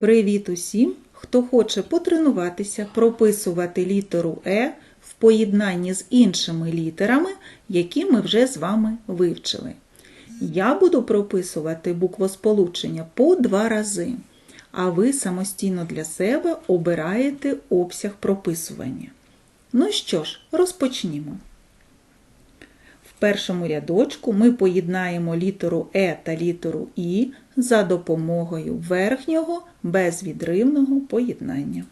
Привіт усім, хто хоче потренуватися прописувати літеру Е в поєднанні з іншими літерами, які ми вже з вами вивчили. Я буду прописувати буквосполучення по два рази, а ви самостійно для себе обираєте обсяг прописування. Ну що ж, розпочнімо. Першому рядочку ми поєднаємо літеру Е та літеру І за допомогою верхнього безвідривного поєднання.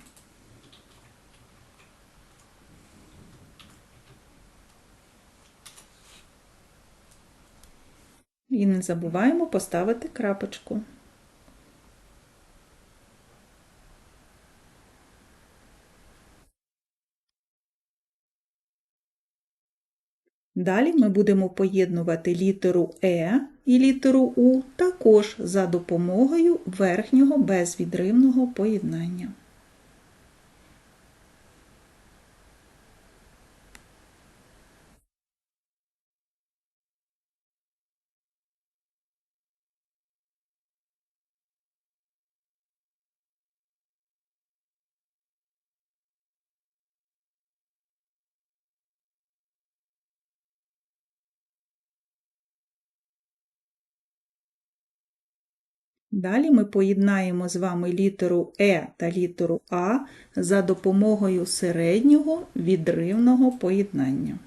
І не забуваємо поставити крапочку. Далі ми будемо поєднувати літеру Е і літеру У також за допомогою верхнього безвідривного поєднання. Далі ми поєднаємо з вами літеру Е та літеру А за допомогою середнього відривного поєднання.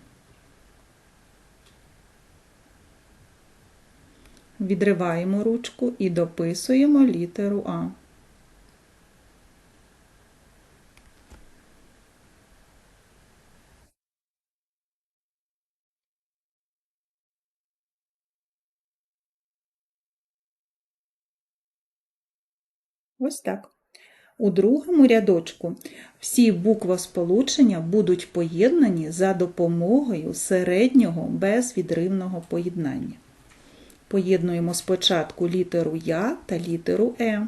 Відриваємо ручку і дописуємо літеру А. Ось так. У другому рядочку всі буквосполучення будуть поєднані за допомогою середнього безвідривного поєднання. Поєднуємо спочатку літеру Я та літеру Е.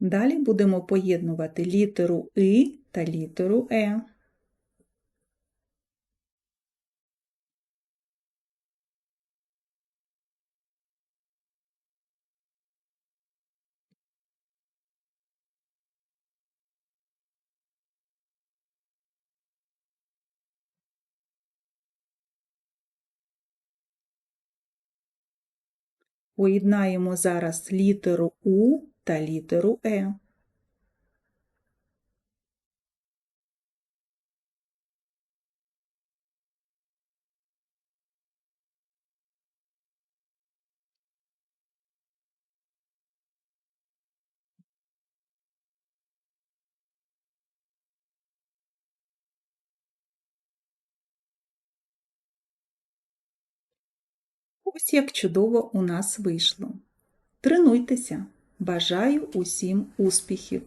Далі будемо поєднувати літеру И та літеру Е. Поєднаємо зараз літеру У та літеру Е. Ось як чудово у нас вийшло. Тренуйтеся! Бажаю усім успіхів!